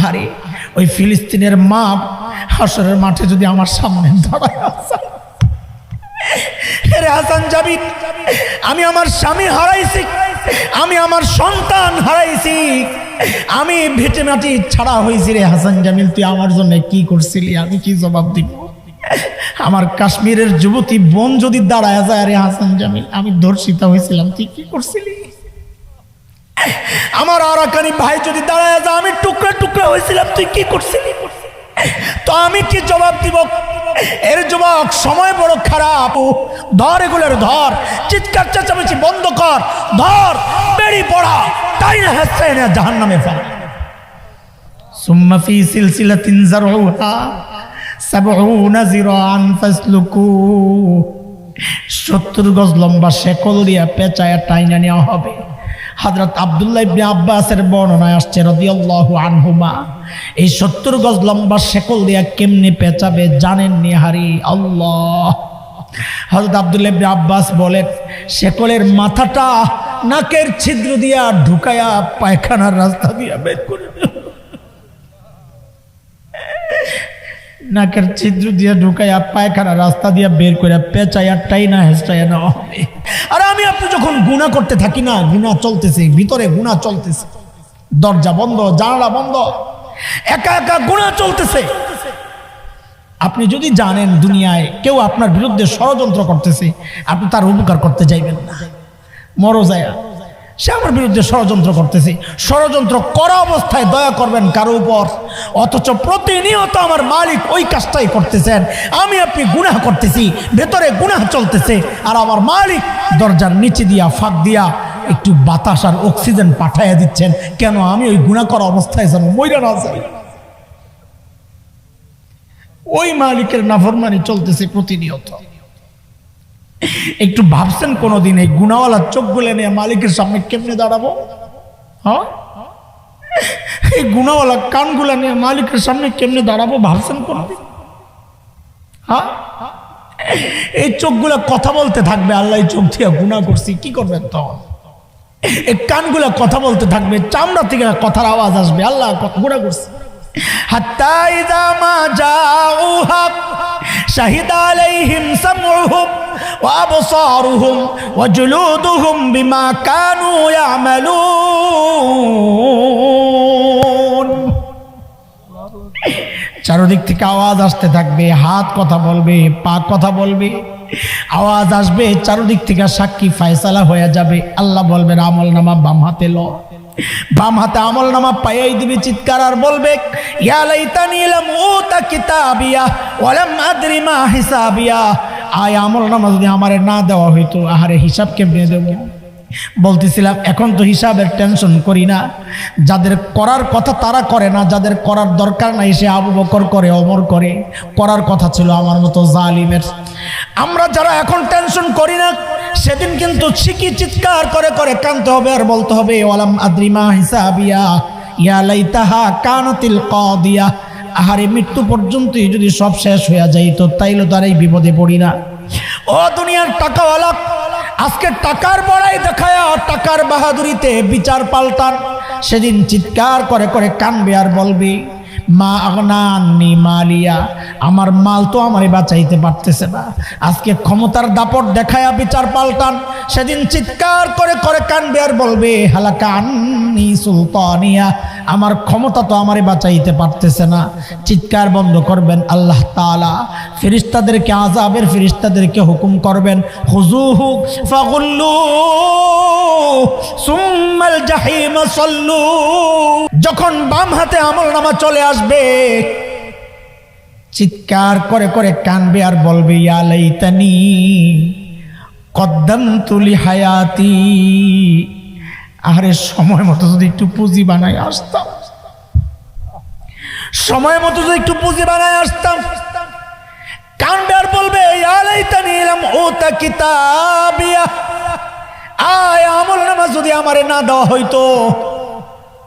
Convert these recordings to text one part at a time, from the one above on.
আহারে ওই ফিলিস্তিনের মা হাসরের মাঠে যদি আমার সামনে আমি আমার স্বামী হারাইছি, আমি আমার সন্তান হারাইছি, আমি ভিটে মাটি ছাড়া হয়েছি রে হাসান জামিল, তুই আমার জন্য কি করছিলি? আমি কি জবাব দিব? আমার কাশ্মীরের যুবতী বোন যদি দাঁড়ায় যায় রে হাসান জামিল, আমি ধর্ষিতা হয়েছিলাম, তুই কি করছিলি? আমার আরাকানি ভাই যদি দাঁড়ায় যা আমি টুকরা টুকরা হয়েছিলাম, তুই কি করছিলি? তো আমি কি জবাব দিব? এর জবাব, সময় বড় খারাপ ধর এগুলোর, ধর। চিৎকার, চেঁচামেচি বন্ধ কর। ধর, বেড়ি পড়া। তাই না হেসে এনে জাহান নামে ফেলা সুম্মাফি সিলসিলা তিনজার সাবউনা গজ লম্বা শেকল দিয়া পেঁচায় টাইনা নেওয়া হবে। হযরত আব্দুল্লাহ ইবনে আব্বাসের বর্ণনায় আসছে রাদিয়াল্লাহু আনহুমা, এই সত্তর গজ লম্বা শেকল দিয়া কেমনে পেঁচাবে জানেন নিহারি আল্লাহ। হযরত আব্দুল্লাহ ইবনে আব্বাস বলেন, শেকলের মাথাটা নাকের ছিদ্র দিয়া ঢুকায়া পায়খানার রাস্তা দিয়া বের করে নাকের ছিদ্র দিয়ে ঢুকাইয়া পায়খানা রাস্তা দিয়ে বের করে পেঁচাইয়া টাইনা হেঁচাইয়া নেওয়া হবে। আর আমি আপনি যখন গুণা করতে থাকি না গুণা চলতেছে, ভিতরে গুণা চলতেছে। দরজা বন্ধ, জানালা বন্ধ। একা একা গুণা চলতেছে। আপনি যদি জানেন দুনিয়ায় কেউ আপনার বিরুদ্ধে ষড়যন্ত্র করতেছে, আপনি তার উপকার করতে যাইবেন না। মরো যায়। সে আমার বিরুদ্ধে ষড়যন্ত্র করতেছে। ষড়যন্ত্র করা অবস্থায় দয়া করবেন কারও উপর। অথচ প্রতিনিয়ত আমার মালিক ওই কাজটাই করতেছেন। আমি আপনি গুনাহ করতেছি, ভেতরে গুনাহ চলতেছে, আর আমার মালিক দরজার নিচে দিয়া, ফাঁক দিয়া একটু বাতাস আর অক্সিজেন পাঠাইয়া দিচ্ছেন। কেন আমি ওই গুনাহ করা অবস্থায় যেন মইরা না যাই? ওই মালিকের নাফরমানি চলতেছে প্রতিনিয়ত। একটু ভাবছেন কোনোদিন এই গুনাওয়ালা চোখ গুলে নিয়ে মালিকের সামনে কেমনে দাঁড়াবো? হ্যাঁ? এই গুনাওয়ালা কানগুলা নিয়ে মালিকের সামনে কেমনে দাঁড়াবো ভাবছেন কোনোদিন? হ্যাঁ? এই চোখগুলা কথা বলতে থাকবে, আল্লাহ চোখ দিয়ে গুণা করছি, কি করবেন তখন? এই কানগুলা কথা বলতে থাকবে, চামড়া থেকে কথার আওয়াজ আসবে, আল্লাহ গুণা করছি। হাত্তা ইযা মা জাউহা, শাহিদ আলাইহিম সামউহুম ওয়া জুলুদুহুম বিমা কানু ইয়ামালুন চারদিক থেকে আওয়াজ আসতে থাকবে, হাত কথা বলবে, পা কথা বলবে। আওয়াজ আসবে, চারদিক থেকে সাক্ষী ফায়সালা হয়ে যাবে। আল্লাহ বলবেন, আমল নামা বাম হাতে ল। বাম হাতে আমল নামা পাইয়াই দিবি চিৎকার আর বলবে, ইয়া লাইতানি লাম উতা কিতাবিয়া ওয়ালাম আদরি মা হিসাবিয়া। আয় আমল নামা যদি আমারে না দেওয়া হইতো, আহারে হিসাব কেমনে দেবো? বলতেছিলাম, এখন তো হিসাবের টেনশন করি না। যাদের করার কথা তারা করে না, যাদের করার দরকার নাই, সে আবু বকর করে অমর করে। করার কথা ছিল আমার মতো জালিমের। আমরা যারা এখন টেনশন করি না, সেদিন কিন্তু শিখি চিৎকার করে করে কানতে হবে আর বলতে হবে ওয়ালাম আদ্রিমা হিসাবিয়া, ইয়া লাইতাহা কানাতিল কাদিয়া। আহারে মৃত্যু পর্যন্তই যদি সব শেষ হয়ে যাইত তাইলে তো আর এই বিপদে পড়ি না। ও দুনিয়ার টাকাওয়ালা, আজকে টাকার বড়াই দেখায় টাকার বাহাদুরিতে বিচার পাল্টান। সেদিন চিৎকার করে করে কানবে আর বলবি মা আগনানি মালিয়া, আমার মাল তো আমারে বাঁচাইতে পারতেছে না। আজকে ক্ষমতার দাপট দেখায়া বিচার পাল্টান। সেদিন চিৎকার করে করে কানবে আর বলবে, হালাকা আন্নি সুলতানিয়া, আমার ক্ষমতা তো আমারে বাঁচাইতে পারতেছে না। চিৎকার বন্ধ করবেন আল্লাহ তাআলা। ফেরিস্তাদেরকে আজাবের ফেরিস্তাদেরকে হুকুম করবেন হুজু হুক, ফাগুল্লু, সুম্মাল জাহিম সল্লু। যখন বাম হাতে আমল নামা চলে আসবে, চিৎকার করে করে কানবে আর বলবে, ইয়া লাইতানি কদ্দামতু লি হায়াতি আরে সময় মতো যদি একটু পুঁজি বানাই আসতাম। সময় মতো যদি একটু পুঁজি বানায় আসতাম। কানবে আর বলবে, ইয়া লাইতানি লাম উতা কিতাবিয়া। আয় আমল নামা যদি আমারে না দেওয়া হইতো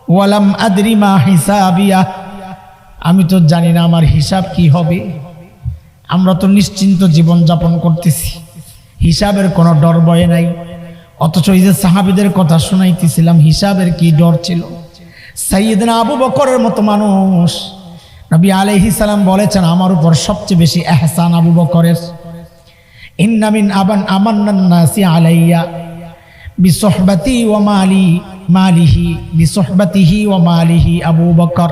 ওয়ালাম আদরিমা হিসাবিয়া। আমি তো জানি না আমার হিসাব কি হবে। আমরা তো নিশ্চিন্ত জীবন যাপন করতেছি। হিসাবের কোনো ডর ভয় নাই। অথচ এই যে সাহাবিদের কথা শুনাইতেছিলাম, হিসাবের কি ডর ছিল? সাইয়দনা আবু বকরের মতো মানুষ। নবী আলাইহি সালাম বলেছেন, আমার উপর সবচেয়ে বেশি এহসান আবু বকরের। ইন্নামিন আবান আমান্নান নাসি আলাইয়া। বিসহবাতি ওয়া মালি মালিহি বিসহবাতিহি ও মালিহি আবু বকর।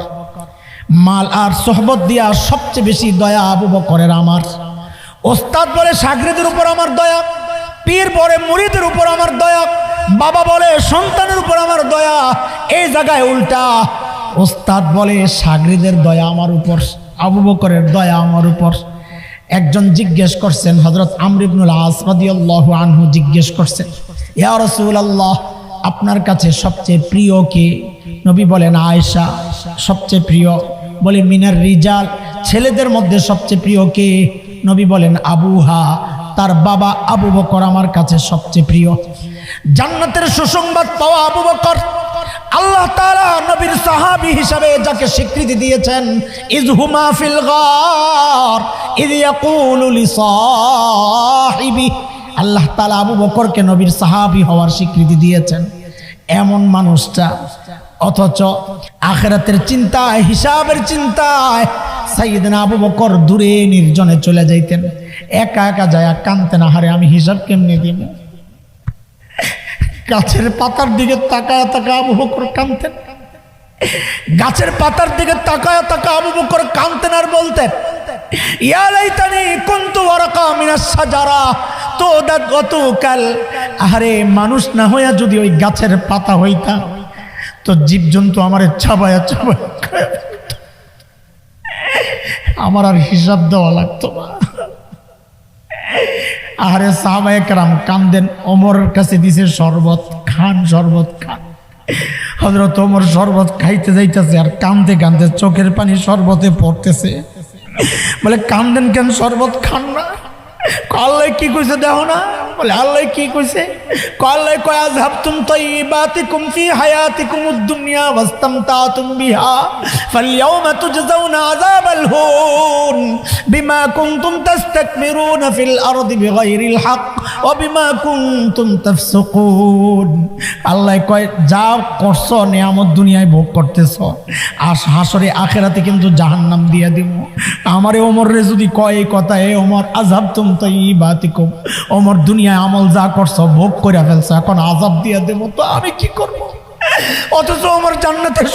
মাল আর সোহবত দিয়া সবচেয়ে বেশি দয়া আবু বকরের আমার। ওস্তাদ বলে সাগরেদের উপর আমার দয়া, পীর বলে মুরিদের উপর আমার দয়া, বাবা বলে সন্তানের উপর আমার দয়া, এই জায়গায় উল্টা। ওস্তাদ বলে সাগরিদের দয়া আমার উপর, আবু বকরের দয়া আমার উপর। একজন জিজ্ঞেস করছেন হজরত আমরিবনুল আস রাদিয়াল্লাহু আনহু জিজ্ঞেস করছেন, ইয়া রাসূলুল্লাহ আপনার কাছে সবচেয়ে প্রিয় কে? নবী বলেন, আয়েশা, সবচেয়ে প্রিয়। বলে, মিনার রিজাল, ছেলেদের মধ্যে সবচেয়ে প্রিয় কে? নবী বলেন, আবুহা, তার বাবা আবু বকর আমার কাছে সবচেয়ে প্রিয়। জান্নাতের সুসংবাদ পাওয়া আবু বকর। আল্লাহ তাআলা নবীর সাহাবী হিসাবে যাকে স্বীকৃতি দিয়েছেন ইজহুমা ফিল গার, ইদ ইয়াকুলু লিসাহিবি আল্লাহ তালা আবু বকরকে নবীর সাহাবি হওয়ার স্বীকৃতি দিয়েছেন। এমন মানুষটা, অথচ আখেরাতের চিন্তায়, হিসাবের চিন্তায় সাইয়েদনা আবু বকর দূরে নির্জনে চলে যাইতেন। একা একা যায় কানতেন হারে আমি হিসাব কেমনে দিব? গাছের পাতার দিকে তাকায় তাকা আবু বকর কানতেন গাছের পাতার দিকে তাকায় তাকা আবু বকর কানতেন আর বলতেন, ইয়া লাইতানি কুনতু ওয়ারাকা মিনাস সাজারা গতকাল। আহারে, মানুষ না হইয়া যদি ওই গাছের পাতা হইতাম তো জীবজন্তু আমার চাবায়া খায় আমার আর হিসাব দেওয়া লাগতো না। আরে সাহাবাহাম কান্দেন অমর কাছে দিছে শরবত, খান শরবত, খান। হজরত ওমর শরবত খাইতে যাইতেছে আর কান্দে কান্দে চোখের পানি শরবতে পড়তেছে। বলে, কান্দেন কেন? শরবত খান না? আল্লাহ কি কইছে দেখো না? বলে, আল্লাহ কি কইছে? আল্লাহ কয়, আযহাবতুম তাইয়িবাতিকুম ফি হায়াতিকুম দুনিয়া ওয়াস্তামতাতুম বিহা ফালইয়াউমা তুজজাউনা আযাবাল হুন বিমা কুনতুম তাস্তাকবিরুনা ফিল আরদি বিগাইরিল হক ওয়া বিমা কুনতুম তাফসুকুন। আল্লাহ কয়, যা করছ, নিয়ামত দুনিয়ায় ভোগ করতেছো আর হাসরে আখেরাতে কিন্তু জাহান্নাম দিয়ে দিব আমারে ওমরে যদি কয় এই কথা, এ ওমর আজাব তুম তো ই দুনিয়ায় আমল যা করছ, ভোগ করে ফেলছো, এখন আজাব দিয়ে দেবো তো আমি কি করব? অথচ আমার জান্নাতের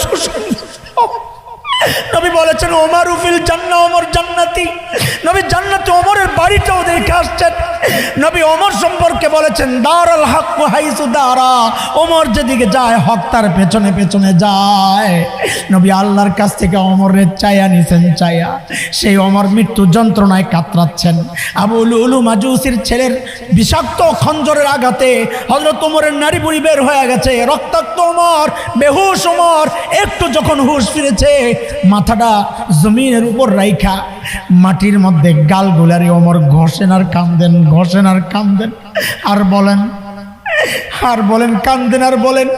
নবী বলেছেন, ওমার উফিল জান্না, ওমর জান্নাতি। নবী জান্নাতে ওমরের বাড়িটাও দেখে আসছেন। নবী ওমর সম্পর্কে বলেছেন, দারাল হক হাইসু দারা। ওমর যেদিকে যায়, হক তার পেছনে পেছনে যায়। নবী আল্লাহর কাছ থেকে অমরের চায়া নিছেন চায়া সেই অমর মৃত্যু যন্ত্রণায় কাতরাচ্ছেন। আবুল উলু মাজুসির ছেলের বিষাক্ত খঞ্জরের আঘাতে হজরত ওমরের নারী বুড়ি বের হয়ে গেছে। রক্তাক্ত ওমর, বেহুশ ওমর, একটু যখন হুশ ফিরেছে, মাথাটা জমিনের উপর রাইখা, মাটির মধ্যে গাল গুলারি ওমর ঘষেন আর কান্দেন ঘষেন আর কান্দেন, আর বলেন। আর বলেন, কান্দেন, আর বলেন।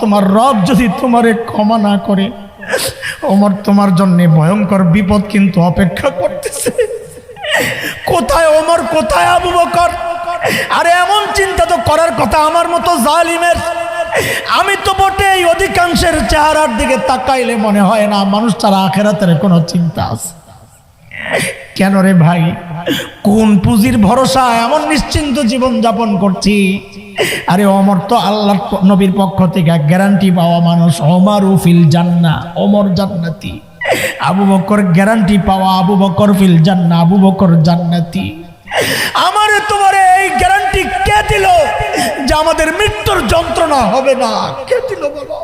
তোমার যদি তোমারে ক্ষমা না করে তোমার জন্য ভয়ঙ্কর বিপদ কিন্তু অপেক্ষা করতেছে। কোথায় কোথায় আবু আরে এমন চিন্তা তো করার কথা আমার মতো জালিমের। আমি তো বটে অধিকাংশের চেহারার দিকে তাকাইলে মনে হয় না, মানুষ তারা আখেরাতের কোনো চিন্তা আছে। কেন রে ভাই? কোন পুঁজির ভরসা? এমন নিশ্চিন্ত জীবন যাপন করছি। আরে অমর তো আল্লাহ নবীর পক্ষ থেকে গ্যারান্টি পাওয়া মানুষ। অমর উফিল জান্না অমর জান্নাতি। আবু বকর গ্যারান্টি পাওয়া আবু বকর ফিল জান্না আবু বকর জান্নাতি। আমারে তোমার এই গ্যারান্টি কে দিল যে আমাদের মৃত্যুর যন্ত্রণা হবে না? কে দিল বলো?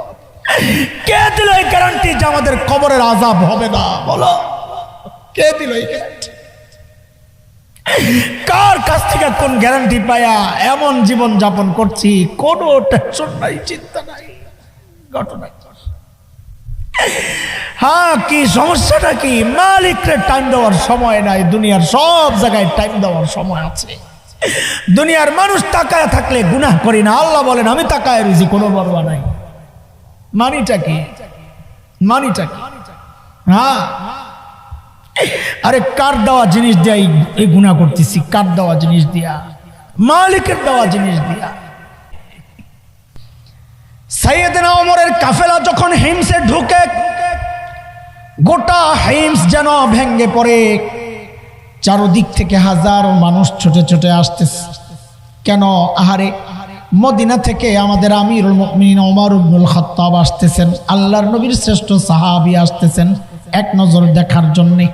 কে দিল এই গ্যারান্টি যে আমাদের কবরের আজাব হবে না? বলো। কে দিল এই গ্যারান্টি কার কাছ থেকে কোন গ্যারান্টি পায়া? এমন জীবন যাপন করছি, কোনো টেনশন নাই, চিন্তা নাই ঘটনা হ্যাঁ কি সমস্যাটা কি? মালিককে টাইম দেওয়ার সময় নাই, দুনিয়ার সব জায়গায় টাইম দেওয়ার সময় আছে। দুনিয়ার মানুষ তাকায় থাকলে গুনাহ করি না। আল্লাহ বলেন, আমি তাকায় রুজি, কোনো বড়বা নাই। মানিটা কি? মানিটা কি? হ্যাঁ? আরে কার দেওয়া জিনিস দিয়া এই- গুণা করতেছি? কার দেওয়া জিনিস দিয়া? মালিকের দেওয়া জিনিস দিয়া। সাইয়েদনা ওমরের কাফেলা যখন হিমসে ঢুকে, গোটা হিমস যেন ভেঙ্গে পড়ে। চারদিক থেকে হাজারো মানুষ ছোটে ছোটে আসতেছে। কেন? আহারে মদিনা থেকে আমাদের আমিরুল মিন ওমর ইবনুল খাত্তাব আসতেছেন। আল্লাহর নবীর শ্রেষ্ঠ সাহাবি আসতেছেন। এক নজর দেখার জন্যে।